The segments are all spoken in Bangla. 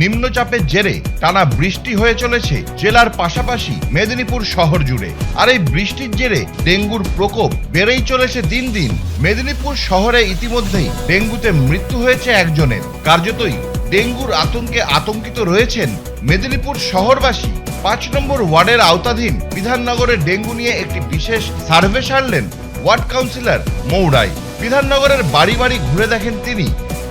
নিম্নচাপের জেরে টানা বৃষ্টি হয়ে চলেছে জেলার পাশাপাশি মেদিনীপুর শহর জুড়ে। আর এই বৃষ্টির জেরে ডেঙ্গুর প্রকোপ বেড়েই চলেছে দিন দিন। মেদিনীপুর শহরে ইতিমধ্যেই ডেঙ্গুতে মৃত্যু হয়েছে একজনের। কার্যতই ডেঙ্গুর আতঙ্কে আতঙ্কিত রয়েছেন মেদিনীপুর শহরবাসী। পাঁচ নম্বর ওয়ার্ডের আওতাধীন বিধাননগরের ডেঙ্গু নিয়ে একটি বিশেষ সার্ভে সারলেন ওয়ার্ড কাউন্সিলর মৌরাই। বিধাননগরের বাড়ি বাড়ি ঘুরে দেখেন তিনি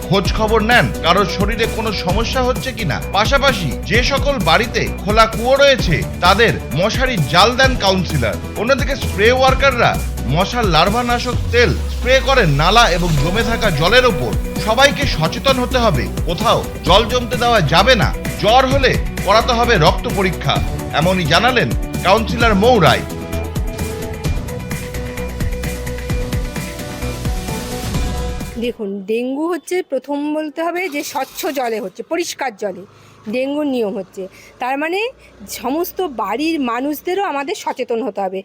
খোঁজ খবর নেন, কারোর শরীরে কোনো সমস্যা হচ্ছে কিনা। পাশাপাশি যে সকল বাড়িতে খোলা কুয়ো রয়েছে, তাদের মশারি জাল দেন কাউন্সিলর অন্যদিকে স্প্রে ওয়ার্কাররা মশার লার্ভানাশক তেল স্প্রে করেন নালা এবং জমে থাকা জলের ওপর। সবাইকে সচেতন হতে হবে। কোথাও জল জমতে দেওয়া যাবে না। জ্বর হলে করাতে হবে রক্ত পরীক্ষা। এমনই জানালেন কাউন্সিলর মৌরাই। দেখুন, ডেঙ্গু হচ্ছে প্রথম বলতে হবে যে স্বচ্ছ জলে হচ্ছে, পরিষ্কার জলে। ডেঙ্গুর নিয়ম হচ্ছে। তার মানে সমস্ত বাড়ির মানুষদেরও আমাদের সচেতন হতে হবে।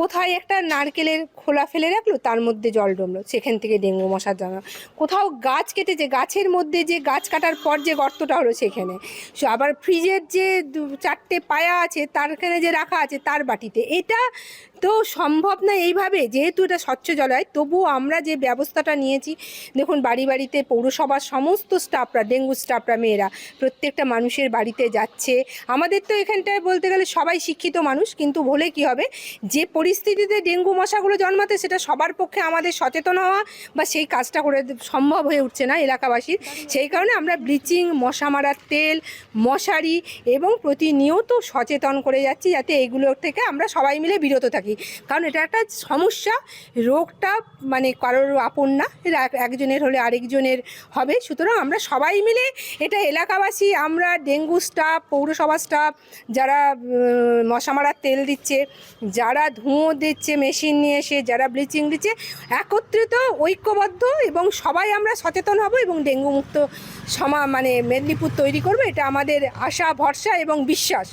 কোথায় একটা নারকেলের খোলা ফেলে রাখল, তার মধ্যে জল জমলো। সেখান থেকে ডেঙ্গু মশার জন্ম কোথাও গাছ কেটেছে গাছের মধ্যে যে গাছ কাটার পর যে গর্তটা হলো সেখানে। আবার ফ্রিজের যে চারটে পায়া আছে, তারখানে যে রাখা আছে, তার বাটিতে। এটা তো সম্ভব না এইভাবে। যেহেতু এটা স্বচ্ছ জল হয় তবুও আমরা যে ব্যবস্থাটা নিয়েছি, দেখুন বাড়ি বাড়িতে পৌরসভার সমস্ত স্টাফরা ডেঙ্গু স্টাফরা মেয়েরা, প্রত্যেকটা মানুষের বাড়িতে যাচ্ছে। আমাদের তো এখানটায় বলতে গেলে সবাই শিক্ষিত মানুষ, কিন্তু বলে কি হবে? যে পরিস্থিতিতে ডেঙ্গু মশাগুলো জন্মাতে সেটা সবার পক্ষে আমাদের সচেতন হওয়া বা সেই কাজটা করে সম্ভব হয়ে উঠছে না এলাকাবাসীর সেই কারণে আমরা ব্লিচিং, মশা মারার তেল, মশারি এবং প্রতিনিয়ত সচেতন করে যাচ্ছি যাতে এগুলোর থেকে আমরা সবাই মিলে বিরত থাকি। কারণ এটা একটা সমস্যা, রোগটা মানে কারোর আপন না একজনের হলে আরেকজনের হবে। সুতরাং আমরা সবাই মিলে এটা এলাকাবাসী, আমরা ডেঙ্গু স্টাফ, পৌরসভা স্টাফ, যারা মশা মারার তেল দিচ্ছে, যারা ধুঁয়ো দিচ্ছে মেশিন নিয়ে এসে যারা ব্লিচিং দিচ্ছে, একত্রিত, ঐক্যবদ্ধ এবং সবাই আমরা সচেতন হব এবং ডেঙ্গু মুক্ত সমা মানে মেদিনীপুর তৈরি করব। এটা আমাদের আশা, ভরসা এবং বিশ্বাস।